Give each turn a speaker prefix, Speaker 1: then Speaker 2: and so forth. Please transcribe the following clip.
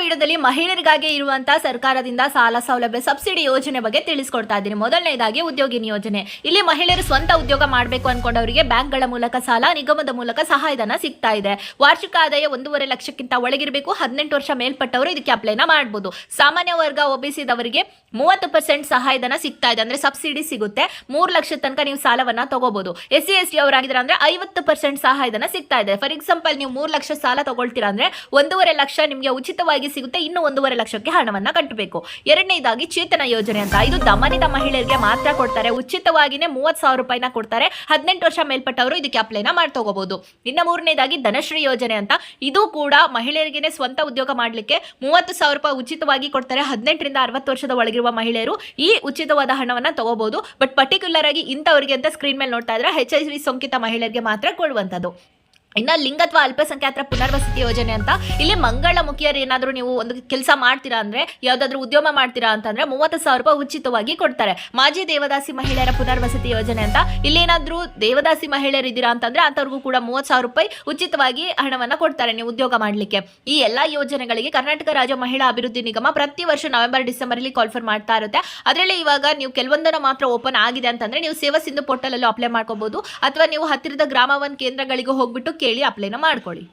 Speaker 1: ವಿಡಿಯೋದಲ್ಲಿ ಮಹಿಳೆಯರಿಗಾಗಿ ಇರುವಂತಹ ಸರ್ಕಾರದಿಂದ ಸಾಲ ಸೌಲಭ್ಯ ಸಬ್ಸಿಡಿ ಯೋಜನೆ ಬಗ್ಗೆ ತಿಳಿಸ್ಕೊಡ್ತಾ ಇದ್ದೀನಿ. ಮೊದಲನೇದಾಗಿ ಉದ್ಯೋಗಿನಿ ಯೋಜನೆ. ಇಲ್ಲಿ ಮಹಿಳೆಯರು ಸ್ವಂತ ಉದ್ಯೋಗ ಮಾಡಬೇಕು ಅನ್ಕೊಂಡವರಿಗೆ ಬ್ಯಾಂಕ್ಗಳ ಮೂಲಕ ಸಾಲ, ನಿಗಮದ ಮೂಲಕ ಸಹಾಯಧನ ಸಿಗ್ತಾ ಇದೆ. ವಾರ್ಷಿಕ ಆದಾಯ ಒಂದೂವರೆ ಲಕ್ಷಕ್ಕಿಂತ ಒಳಗಿರಬೇಕು. ಹದಿನೆಂಟು ವರ್ಷ ಮೇಲ್ಪಟ್ಟವರು ಇದಕ್ಕೆ ಅಪ್ಲೈನ ಮಾಡಬಹುದು ಸಾಮಾನ್ಯ ವರ್ಗ ಒಬಿಸಿದವರಿಗೆ ಮೂವತ್ತು ಪರ್ಸೆಂಟ್ ಸಹಾಯಧನ ಸಿಗ್ತಾ ಇದೆ. ಅಂದ್ರೆ ಸಬ್ಸಿಡಿ ಸಿಗುತ್ತೆ. ಮೂರು ಲಕ್ಷ ತನಕ ನೀವು ಸಾಲವನ್ನ ತಗೋಬಹುದು ಎಸ್ ಸಿ ಎಸ್ ಟಿ ಅವರಾಗಿದ್ರೆ ಅಂದ್ರೆ ಐವತ್ತು ಪರ್ಸೆಂಟ್ ಸಹಾಯಧನ ಸಿಗ್ತಾ ಇದೆ. ಫಾರ್ ಎಕ್ಸಾಂಪಲ್, ನೀವು ಮೂರು ಲಕ್ಷ ಸಾಲ ತಗೊಳ್ತೀರಾ ಅಂದ್ರೆ ಒಂದೂವರೆ ಲಕ್ಷ ನಿಮಗೆ ಉಚಿತವಾಗಿ ಸಿಗುತ್ತೆ, ಇನ್ನು ಒಂದೂವರೆ ಲಕ್ಷಕ್ಕೆ ಹಣವನ್ನ ಕಟ್ಟಬೇಕು. ಎರಡನೇದಾಗಿ ಚೇತನ ಯೋಜನೆ ಅಂತ. ಇದು ದಮನಿತ ಮಹಿಳೆಯರಿಗೆ ಮಾತ್ರ ಕೊಡ್ತಾರೆ. ಉಚಿತವಾಗಿನೇ ಮೂವತ್ತು ಸಾವಿರ ರೂಪಾಯಿನ ಕೊಡ್ತಾರೆ. ಹದಿನೆಂಟು ವರ್ಷ ಮೇಲ್ಪಟ್ಟವರು ಇದಕ್ಕೆ ಅಪ್ಲೈನ ಮಾಡಿ ತಗೋಬಹುದು ಇನ್ನು ಮೂರನೇದಾಗಿ ಧನಶ್ರೀ ಯೋಜನೆ ಅಂತ. ಇದು ಕೂಡ ಮಹಿಳೆಯರಿಗೆ ಸ್ವಂತ ಉದ್ಯೋಗ ಮಾಡಲಿಕ್ಕೆ ಮೂವತ್ತು ಸಾವಿರ ರೂಪಾಯಿ ಉಚಿತವಾಗಿ ಕೊಡ್ತಾರೆ. ಹದಿನೆಂಟರಿಂದ ಅರವತ್ತು ವರ್ಷದ ಒಳಗಿರುವ ಮಹಿಳೆಯರು ಈ ಉಚಿತವಾದ ಹಣವನ್ನ ತಗೋಬಹುದು ಬಟ್ ಪರ್ಟಿಕ್ಯುಲರ್ ಆಗಿ ಇಂಥವರಿಗೆ ಅಂತ ಸ್ಕ್ರೀನ್ ಮೇಲೆ ನೋಡ್ತಾ ಇದ್ರೆ ಹೆಚ್ ಐ ವಿ ಸೋಂಕಿತ ಮಹಿಳೆಯರಿಗೆ ಮಾತ್ರ ಕೊಡುವಂಥದ್ದು. ಇನ್ನು ಲಿಂಗತ್ವ ಅಲ್ಪಸಂಖ್ಯಾತರ ಪುನರ್ವಸತಿ ಯೋಜನೆ ಅಂತ. ಇಲ್ಲಿ ಮಂಗಳ ಮುಖಿಯರು ಏನಾದರೂ ನೀವು ಒಂದು ಕೆಲಸ ಮಾಡ್ತೀರಾ ಅಂದ್ರೆ, ಯಾವ್ದಾದ್ರು ಉದ್ಯಮ ಮಾಡ್ತೀರಾ ಅಂತಂದ್ರೆ ಮೂವತ್ತು ಸಾವಿರ ರೂಪಾಯಿ ಉಚಿತವಾಗಿ ಕೊಡ್ತಾರೆ. ಮಾಜಿ ದೇವದಾಸಿ ಮಹಿಳೆಯರ ಪುನರ್ವಸತಿ ಯೋಜನೆ ಅಂತ. ಇಲ್ಲಿ ಏನಾದರೂ ದೇವದಾಸಿ ಮಹಿಳೆಯರು ಇದ್ದೀರಾ ಅಂತಂದ್ರೆ ಅಂತವ್ರಿಗೂ ಕೂಡ ಮೂವತ್ತು ಸಾವಿರ ರೂಪಾಯಿ ಉಚಿತವಾಗಿ ಹಣವನ್ನ ಕೊಡ್ತಾರೆ ನೀವು ಉದ್ಯೋಗ ಮಾಡ್ಲಿಕ್ಕೆ. ಈ ಎಲ್ಲಾ ಯೋಜನೆಗಳಿಗೆ ಕರ್ನಾಟಕ ರಾಜ್ಯ ಮಹಿಳಾ ಅಭಿವೃದ್ಧಿ ನಿಗಮ ಪ್ರತಿ ವರ್ಷ ನವೆಂಬರ್, ಡಿಸೆಂಬರ್ ಅಲ್ಲಿ ಕಾಲ್ಫರ್ ಮಾಡ್ತಾ ಇರುತ್ತೆ. ಅದರಲ್ಲಿ ಇವಾಗ ನೀವು ಕೆಲವೊಂದನ್ನು ಮಾತ್ರ ಓಪನ್ ಆಗಿದೆ ಅಂತಂದ್ರೆ ನೀವು ಸೇವಾ ಸಿಂಧು ಪೋರ್ಟಲ್ ಅಲ್ಲೂ ಅಪ್ಲೈ ಮಾಡ್ಕೋಬಹುದು ಅಥವಾ ನೀವು ಹತ್ತಿರದ ಗ್ರಾಮ ಒನ್ ಕೇಂದ್ರಗಳಿಗೂ ಹೋಗ್ಬಿಟ್ಟು ಕೇಳಿ ಅಪ್ಲೈನ ಮಾಡ್ಕೊಳ್ಳಿ.